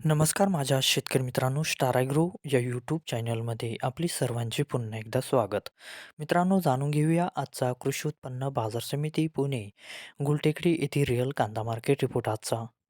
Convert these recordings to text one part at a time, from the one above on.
नमस्कार माझ्या शेतकरी मित्रांनो स्टार ॲग्रो या यूट्यूब चॅनलमध्ये आपली सर्वांचे पुन्हा एकदा स्वागत. मित्रांनो जाणून घेऊया आजचा कृषी उत्पन्न बाजार समिती पुणे गुलटेकडी येथील रिअल कांदा मार्केट रिपोर्ट आजचा.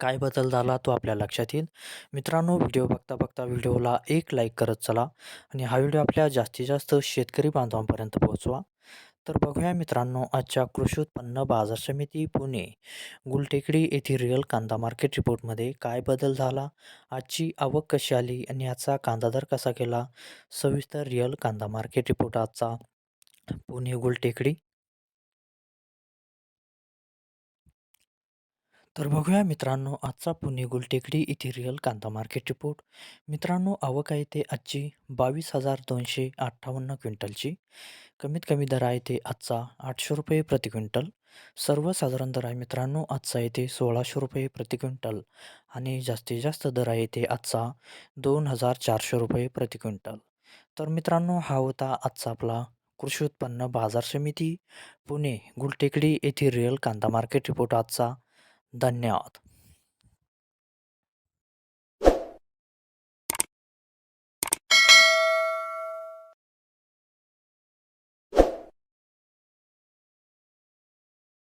काय बदल झाला तो आपल्या लक्षात येईल. मित्रांनो व्हिडिओ बघता बघता व्हिडिओला एक लाईक करत चला आणि हा व्हिडिओ आपल्या जास्तीत जास्त शेतकरी बांधवांपर्यंत पोहोचवा. तर बघूया मित्रांनो आजच्या कृषी उत्पन्न बाजार समिती पुणे गुलटेकडी येथील रिअल कांदा मार्केट रिपोर्टमध्ये काय बदल झाला? आजची आवक कशी आली आणि याचा कांदा दर कसा केला? सविस्तर रिअल कांदा मार्केट रिपोर्ट आजचा पुणे गुलटेकडी. तर बघूया मित्रांनो आजचा पुणे गुलटेकडी इथेरियल कांदा मार्केट रिपोर्ट मित्रांनो आवक आहे ते आजची बावीस हजार दोनशे अठ्ठावन्न क्विंटलची. कमीत कमी दर आहे ते आजचा आठशे रुपये प्रति क्विंटल. सर्वसाधारण दर आहे मित्रांनो आजचा येते सोळाशे रुपये प्रति क्विंटल. आणि जास्तीत जास्त दर आहे ते आजचा दोन हजार चारशे रुपये प्रति क्विंटल. तर मित्रांनो हा होता आजचा आपला कृषी उत्पन्न बाजार समिती. पुणे गुलटेकडी येथील रिअल कांदा मार्केट रिपोर्ट आजचा. धन्यवाद